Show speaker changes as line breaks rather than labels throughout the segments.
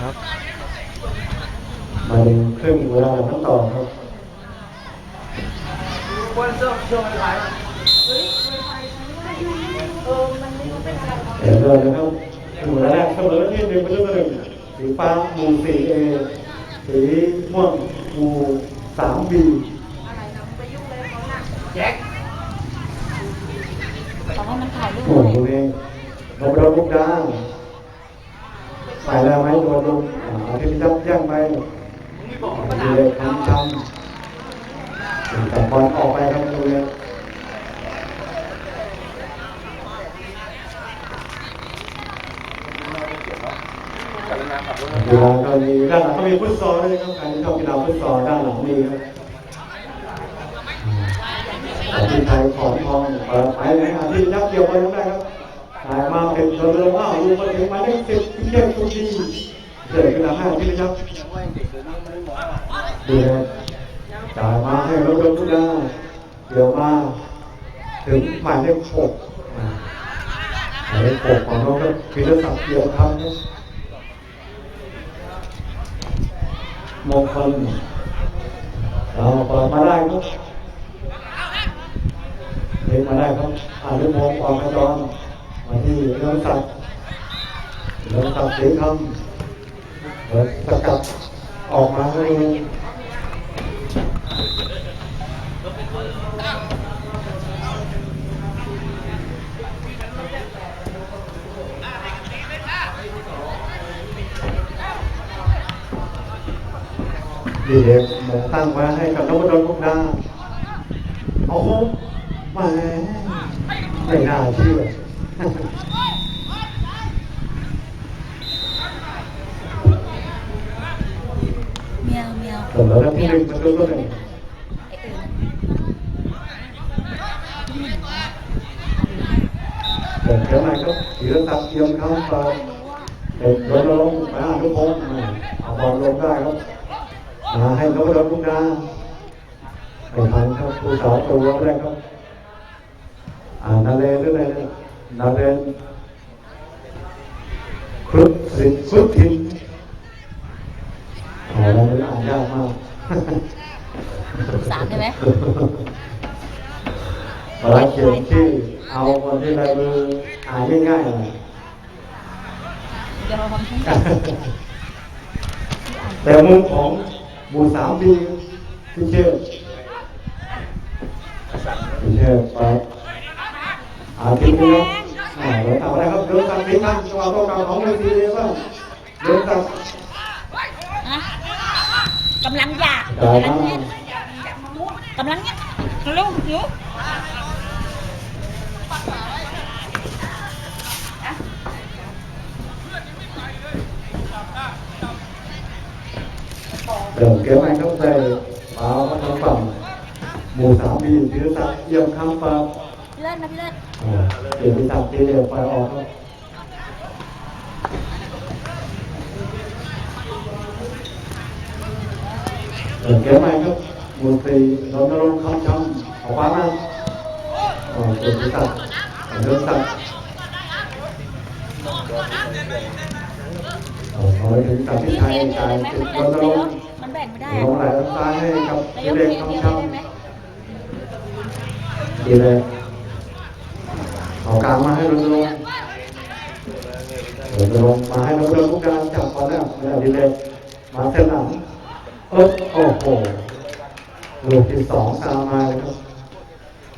ครับ
มาถึงครึ่งเวลาทั้งต่อครับ
เออมันไม่รู้เป็นอะไร
เดี๋ยวเลยนะครับครึ่งเวลาแรกเสมอที่หนึ่งประตูต่อหนึ่งสีฟ้าหมู่สี่เอสีม่วงหมู่สามบี
อะไรนะไปยุ่งเลยเขาหนัก
แจ็ค
เขาให้มันถ่ายรูป
โอ้โหนี่เราโดนมุกดา ไปแล้วไหมโดนลงอาที่จับแย่งไปดีเลยทำทำแต่บอลออกไปครับดูเลย
กรุณาขับรถ
เวลาก็มีด้านหลังก็มีฟุตซอลด้วยครับใครที่ชอบกีฬาฟุตซอลด้านหลังมีครับที่ไทยขอทองเปิดไปไหนอาที่ยักเกี่ยวไปได้ครับ ถ่ายมาเป็นจนเร็วอ้าวดูมาถึงมาได้สิบที่เที่ยงทุกทีเกิดขึ้นแล้วห้าที่ยัก
ยังว่าเด็กเดี๋ยวนี้ไม่ได้มองอะ
ดูนะจ่ายมาให้เรถยนต์ทุกด้เดี๋ยวมาถึงหมายเลขหกหมายเลขหกของน้องก็พิรศักดิ์เกี่ยวคำนะมงคลเราเปิดมาได้ครับเล่นมาได้ครับอ่านเรื่องมงออกกระจร มาที่เรื่องศักดิ์เรื่องศักดิ์สีคำเปิดสกัดออกมาให้ดูดีเด็กหมงตั้งไว้ให้กับนพดลมุกดาโอ้โหแหมาไม่น่าเชื่อ
เมียวเมียว
เสมอแล้วที่หนึ่งประตูก็หนึ่งเปิดเท่าไหร่ก็ถือตัดเทียมเข้าไปเด็กรณรงค์มาทุกคนเอาบอลลงได้ครับมาให้นพดลมุกดาไปทันครับผู้สาวตัวแรกครับอ่านาเลหรืออะไรเนี่ย นาเลนครุฑสิทธิ์ครุฑทินอ๋อแล้วมันอ่านยากมาก
สามได้ไหม
เวลาเขียนชื่อเอาคนที่ลายมืออ่านง่ายๆหน่อย
เดี๋ยวเราทำให้
แต่มุมของหมู่สามดีที่เชื่อที่เชื่อไปอาทิตย์นี้ อ่าเราทำอะไรครับเดินตัดปีนั่งจังหวะต้องการของเวทีเลยบ้างเดินตัด
อะกำลังอยาก
จ่าย
กำลัง
มา
เนี้ยกำลังเนี้ยลูกหิว
เดินเกมใหม่เข้าใจเปล่าก็ทางฝั่งหมู่สามดีธีรศักดิ์เยี่ยมคำฝั่ง
พี่ เลิศนะพี่เลิศ
อ่าเปลี่ยนที่ตัดทีเดียวไฟออกครับเปิดเกมใหม่ครับบุญตรีรณรงค์คำช้ำออกมามาอ่าเปลี่ยนที่ตัดเดินตัดเอาไปถึงตัดที่
พี่
ไทย
เทียนเดียว
จ่าย
ได้ไหม
ติด
มัน
ร
เล่น
ณ
เดี
ร
ยว
งค์
มันแบ่งไม่ได้
ล
อะ
งไหลซ้ายให้กับ
นาย
พี่
ก
เด็ก
เทียนเดียว
คำช้
ได้ไหมำ
ดีเลย เอากลางมาให้รณรงค์เดี๋ยวจะลงมาให้น้องเรือผู้การจับก่อนแล้วแล้วดีเลยมาเส้นหลังเออโอ้โหลูกที่สองตามมาเลยครับ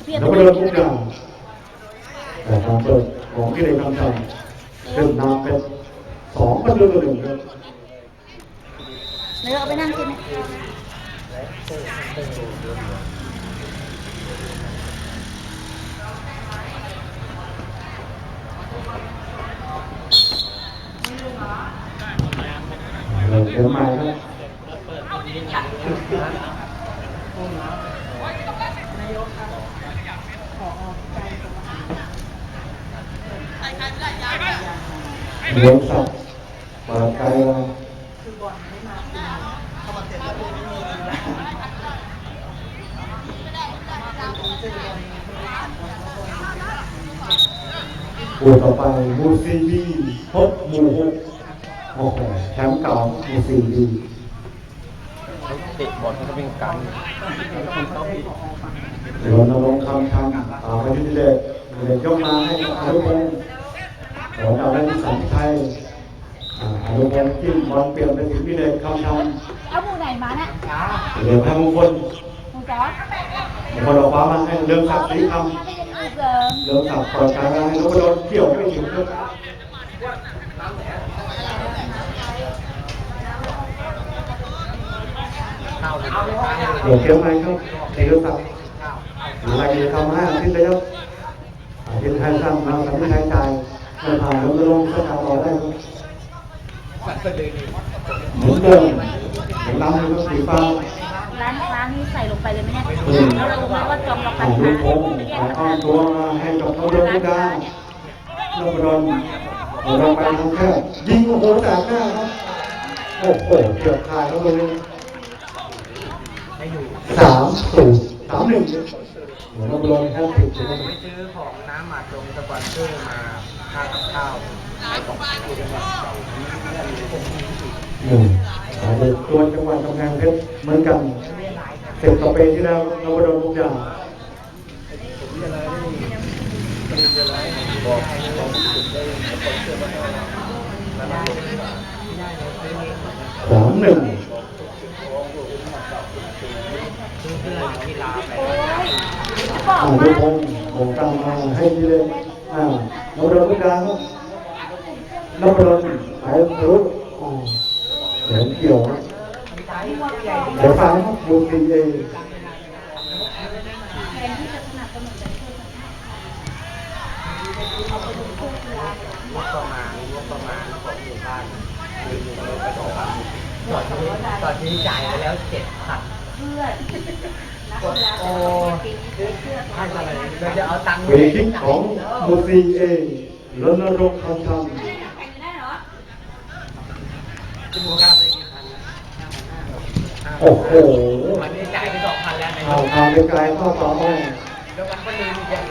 เทียน
น้อง
ไป
เรือ
เลย
ผู้การแต่ทางเปิดของที่ได้คำสั่งขึ้นนำเป็นสองประตูต่อหนึ่งครับ
เดี๋ยเอาไปนั่งกินไหม
เราเดี๋ยวมาครับเลี้ยงสัตว์เปิดไกลเลยคู่ต่อไปมูซีบีพบหมู่หก โอ้โหแชมป์เก่ามีสี่ดี
เตะบอลเขาเป็นกัน
รณรงค์คำคำต่อไปที่เด็กเด็กยกมาให้อนุพงศ์ของเราได้สันไทยอ่าอนุพงศ์จิ้มบอลเปลี่ยนไปถึงพี่เด็กคำค
เอาหมูไหนมาเนี่ยำ
เดี๋ยวพามงคล
หมูจอส
มงคลเอาฟ้ามาให้เรื่องศักดิ์ศรีค
ถ้าไม่ยังอีกเดิมำ
เรื่องศักดิ์ก่อนการงานให้นพดลเกี่ยวไม่ถึงเรื่อง เดี๋ยวเกี่ยวไหมครับในเรื่องศักดิ์อะไรจะทำให้อาทิตย์ระยะอาทิตย์ไทยสร้างมาทำให้ไทยใจไม่ผ่านลงลงก็ทำต่อได้หมือนเดิมเหมือนน้ำมันก็สีฟ้า
ร้านค้านี่ใส่ลงไปเลยไหมเนี่ยแล้วเรารู้ไหมว่าจองรา
ข
คา
อง
ค้า
ลูกพง
ไม่ได้แย
ข
ก
อ
รา
อ้อตัวให้กับเขาดวงพิการนพดลเราไปทางแค่ยิงโอ้โหแตกหน้าครับโอ้โหเกือบขาดแล้วเลย สามศูนย์สามหนึ่งเหมือนนพดลแค่สิบใช่ไหม
ไปซื้อของน้ำหมัดตรงสปอนเซอร์มาค่ากับข้าวของที่จังหวัดเก่า
หนึ่งสายเด็กตัวจังหวัดกำแพงเพชรเหมือนกันเสร็จต่อไปที่แล้วนพดลทุกอย่างสามหนึ่ง
โอ้ยจะบอ
อ่าก
ว่า
ดูพงพงตามมาให้ดีเลยอ่านพดลทุกอย่างครับนพดลหายรู้อ๋อเดี๋ยวเกี่ยวเดี๋ยวฟังครับดูดีเอง
แทนที่จะสนับสนุนจะช่วย
งบประมาณงบประมาณของหมู่บ้านคืออยู่ในกระสอบตอนนี้ตอนนี้จ่ายไปแล้วเจ็ดพัน
พื่อน
โอ้ให้อะไรเราจะเอาตังค์
เวทีของมูซีเองรณรงค์คำท
ที่มูลค่าไปกี่พันำ
โอ้โห
วันนี้จ่ายไปสองพันแล้วใน
เอาทางไปไกลเข้าต่อไป
แล้วมันก็ลืมอย่าง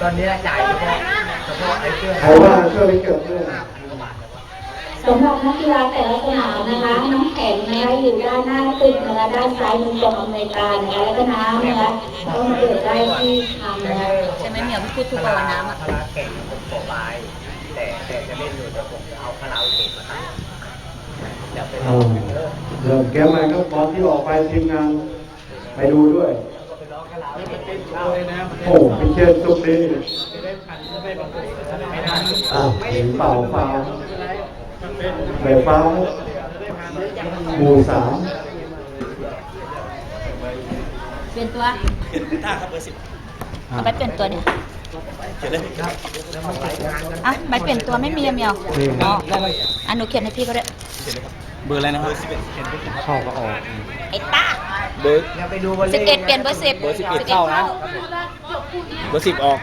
ตอนนี้จ่ายเฉพาะเฉพาะไอ้เสื้อ
ใครว่าช่วยไปเก็บด้วย
สำหรับนักกีฬาแต่ละสนามนะคะน้ำแข็งนะคะอยู่ด้านหน้าตึกนะคะด้านซ้ายมือกองอำนวยการนะคะแล้วก็น้ำนะคะต้องเกิดได้ที่ทางนะคะ
ใช่ไหมเหมียวพี่พูดทุกวันน้ำอะ
คาราเก่งผมขอไลน์แต่แต่จะเล่นอยู่แต่ผมจะเอาคาราโอเกะมาตั้งจะเป็น
อ่าเริ่มเกมใหม่ครับบอลที่ออกไปทีมงานไปดูด้วย
ไปร้องคาราโอเกะเป็นเล่าเลยนะ
โอ้พิเชษสุขดี
ไม่ได้พันไม่บังคับไม่ได้
อ่าเห็นเปล่าเปล่า แบบฟ้าหมู่สาม
เปลี่ยนตัวเอาไปเปลี่ยนตัวเนี่ยอะใบเปลี่ยนตัวไม่มีอะเหมียวอ๋ออะหนูเขียนให้พี่ก็ได้
เบอร์อะไรนะครับ
เข้าก็ออก
ไอ้ต้า
เบอร์อย่าไปดูบอล
สิบเอ็ดเปลี่ยนเบอร์สิบ
เบอร์สิบเอ็ดเข้านะเบอร์สิบออก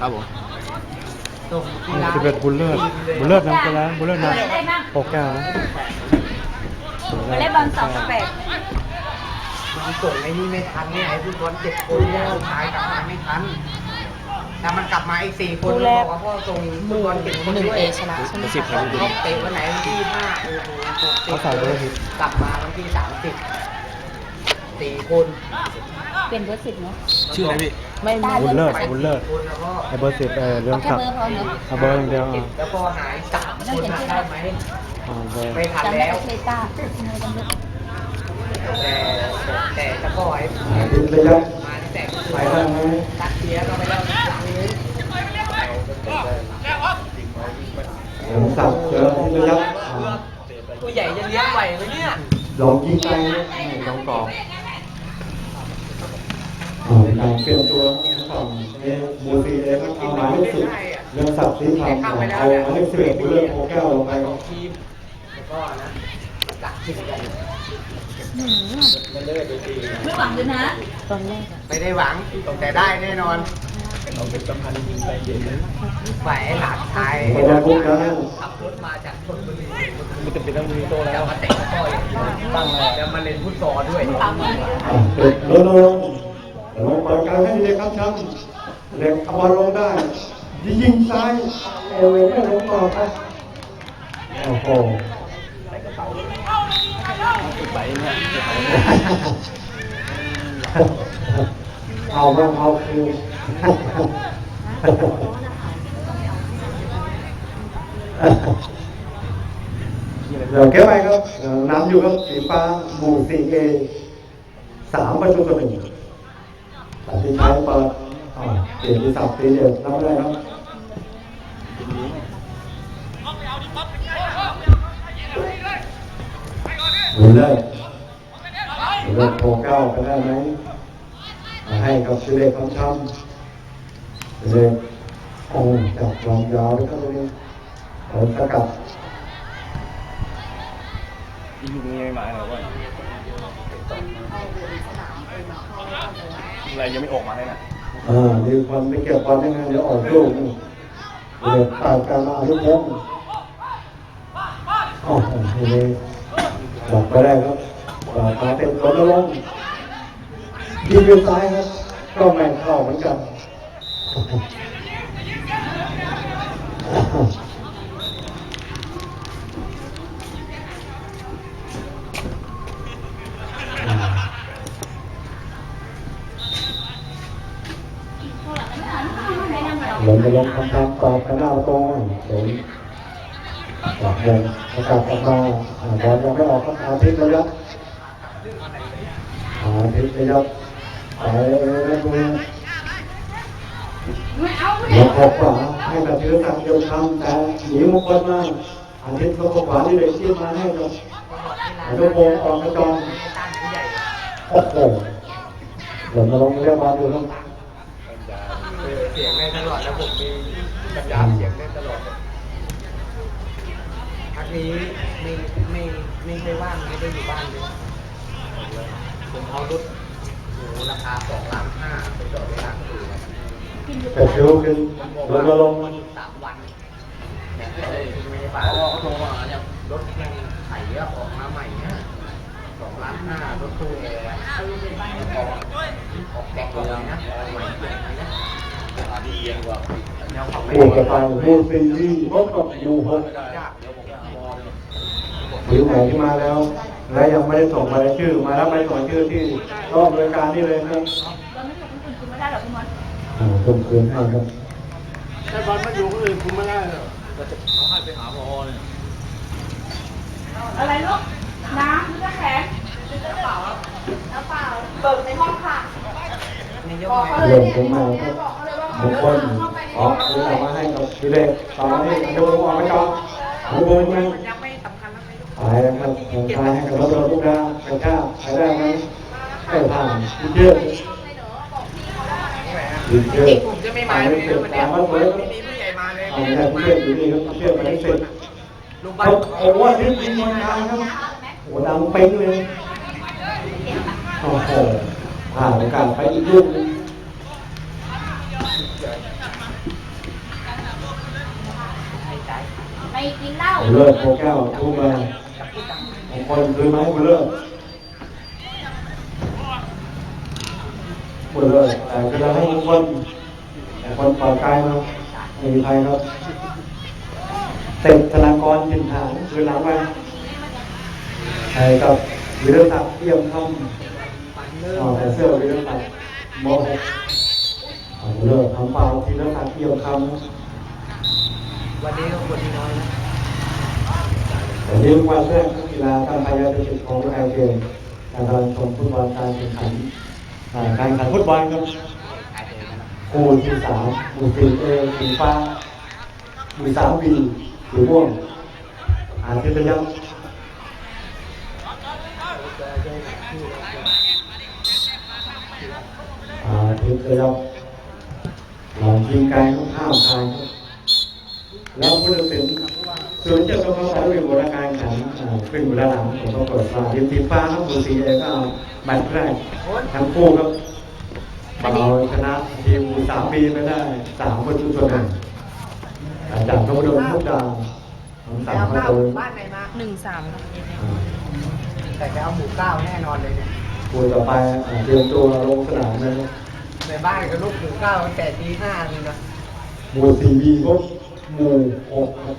ครับผม
สิบเอ็ดบุญเลิศบุญเลิศนำไปแล้วบุญเลิศน
ได้บ้างำ
หกแก้วนะ
ไปเล่นบอลสองกับแปด
มันส่งไอ้นี่ไม่ทันเนี่ยไอ้ผู้บอลเจ็ดคนเนี่ยสุดท้ายกลับมาไม่ทันถ้ามันกลับมาอีกสี่คนมันบอกว่าพ่อส่งผู้บอลเจ็ดคน
หนึ่ง
ด้วย
เอชนะใช่ไหม
เขาเตะวันไหนวันที่ห้าโอ้โหเขาใส่เบอร์สิบกลับมาวันที่สามสิบสี่คน
เปลี่ยนเบอร์สิบเนาะ
ชื่ออะไรพี่
ไม่ได้
บุญเลิศบุญเลิศ
คนแล้วก็
ไอเบอร์สิบเออเรื่อ
เอา
ง
แค่
ขับ
เบอร์พอเนาะ
เอาเบอร์อย่างเดียวอะ
แล้วก็หายสามคนหาได้ไหม
อ่าเบอร์
ไม่ทัน
จำได้
แล้ว
แค่เคยต้าเนยจำได้
แต่แต่ตะก้อย
ทิ้งระยะ
มาแต่
ไปได้ไหม
ตักเสียก็ไปแล้วหลังนี้
เดี๋ยวสับเจอทิ้งระยะอ่า
ตัวใหญ่จะเลี้ยงไหวไหมเนี่ย
ลองยิงไปลองกรอบ อ่าการเปลี่ยนตัวฝั่งเอมูซีเอก็เอาหมายเลขสิบเรื่องสับสีทองเอาหมายเลขสิบเอ็ดเรื่องโอแก้วลงไป
สองทีมแล้วก็นะตักชิงกัน
มั
นเลิศดี
ไม่หวังเลยนะตอนแรก
ไม่ได้หวังแต่ได้แน่นอนเราเป็นสัมพันธ์ยิงไปเย็นนะไหวหลานชายขับรถมาจากชนบุรีมันจะเป็นต้องมีโตแล้วมาเตะตะก้อยตั้งแล้วมาเล่นฟุตซอลด้วย
อะเด็กลงล ลงเปิดการให้เด็กครับช้ำเด็กเอาบอลลงได้ยิงซ้ายเอวไม่ลงต่อไปโอ้โหเอาบ้างเอาคืนเดี๋ยวเก็บไปครับเอ่อนำอยู่ครับสีฟ้าหมู่สี่เอสามประตูต่อหนึ่ง ตัดสินใจเปิดเปลี่ยนที่สับตีเดียวรับได้ครับหมุนเลยหมุนเลยโทรเก้าไปได้ไหมมาให้กับชื่อเลของช่ำเล็กโอ้จับลองยาวด้วยครับตรงนี้ผลสกัด
ยิงยังไงมาเหรอวะ อะไรยังไม่ออกมาเลยนะ
อ่าดีความไม่เกี่ยวความยังไงเดี๋ยวออกลูกนี่เดี๋ยวต่างการมาอนุพงศ์อ๋อทีนี้บอกไปได้ครับบอกมาเป็นคนละลงยิงอยู่ซ้ายครับ ก็แม่นเข้าเหมือนกัน หลงไปลงคำถามตอบกันหน้าประตูหลงจากวงประกาศออกมาบอลยังไม่ออกครับอาทิตย์ระยะอาทิตย์ระยะไปแล้วดูหลงออกขวาให้กับธีรศักดิ์เดียวทำแต่หนีมงคลมาอาทิตย์เขาขวาที่เลยเชี่ยมาให้กับอนุพงศ์ออกกระจ
ง
โอ้โหหลงมาลงเรียบอลอยู่ครับ
เสียงได้ตลอดแล้วผมมีปัญญาเสียงได้ตลอดเลยพักนี้ไม่ไม่ไม่ได้ว่างไม่ได้อยู่บ้านเลยผมเอารถโอ้โหราคาสองล้านห้าไปจอดไว้หลังอู่ครับ
แต่คิวขึ้นหลงมาลง
สามวันเนี่ยเลยไม่ได้ไปอ๋อเขาโทรมาเนี่ยรถยังไถอะออกมาใหม่เนี่ยสองล้านห้ารถตู้แอร์ออกออกแดกเลยนะออกใหม่เปลี่ยนใหม่นะดีเย็นกว่าแนวขับไม่
ผู้กระตังผู้ซีรีพบกับยูหก
ยากเดี๋ยวผมจะมอง
ผิวไหนที่มาแล้ว และยังไม่ได้ส่งรายชื่อ มาแล้วไม่ส่งชื่อที่รอบรายการนี่เลยครับอ่าส่งคืนให้ครับ
ถ้าบอลมาอยู่คนอื่นคุมไม่ได้หรอกเขาให้ไปหาพอเนี่ย
อะไรลูกน้ำน้ำแข็งกระเป๋าน้ำเปล่าเบิกในห้องค่ะ
นายก
บอก
ไห
เขา
น
เลย
เริ่ม
เนี่ย
ผมมาครั บบุคคลออกคุณออกมาให้กับพี่เล็กตอนนี้ดูออกไปก่อนดูบนมัน
ยังไม่สำคัญนะนายก
ไปแล้วครับไปให้กับรถยนต์ลูกดาวกระชากไปได้ไหมไม่ผ่านคุณเชื่อคุณเชื่อ
ผมจะไม่มาเลย
เสร็จ
วัน
ตา
นี้
มมาเลย
ไม่มีผู้ใหญ่มาเลย
เอาไม่ได้คุณเชื่ออยู่นี่ครับคุณเชื่อไปได้เสร็จ
ลุงบ้า
เขา
น
โอ้โหนี่ยิงบอลยาวครับโอ้ดังเป้งเลยโอ้โหผ่านโอกาสไปอีกลูกหนึง
เหล้า
เลิกโคเก้าทุ่มาผมคนซื้อไหมคุณเลิกคุณเลิกแต่ก็จะให้คนแต่คนเป่ากายมาไม่มีใครครับเต็มธนากรจินถางคือหลังมาใช่ครับวิรศักดิ์เที่ยงท่ำ
ถ
อ
ด
แต่เสื้อวิรศักดิ์ม .6 ของโลกของเปาที่รักการเที่ยวคำ
วันนี้ก็คนน้อยนะ
วันนี้วันแรกกีฬาทางพายาจิตของไทยเกมการชมฟุตบอลการแข่งขันการแข่งขันฟุตบอลครับคู่ที่สามคู่ที่เอสีฟ้าคู่สามบีสีม่วงอาทิตะยังอาทิตย์ยับ ษ์หลังยิงกลต้องข้ามทางครับแล้วผู้ตัดสินส่วนย์จะต้องสายวิ่งบนการขันอ่าวิ่งบนด้านหลังผมต้องเปิดฟ้าทีมสีฟ้าครับหมู่สี่เอก็เอาแมตช์แรกทั้งคู่ครับเราชนะทีมสามปีไม่ได้สามประตูต่อหนึ่งจากนพดลมุกดาของ
ไป
สาม
เอา
ประตู
บ้านไหนมา
หนึ่งสาม
แต่ไปเอาหมู่เก้าแน่นอนเลยเนี่ย
คู่ต่อไปเตรียมตัวลงสนามเลยครับ
ในบ้านก็ลูกถึงเก้าตั้งแต่ตีห้าเลยนะ
หมู่สี่บีก็หมู่หกครับ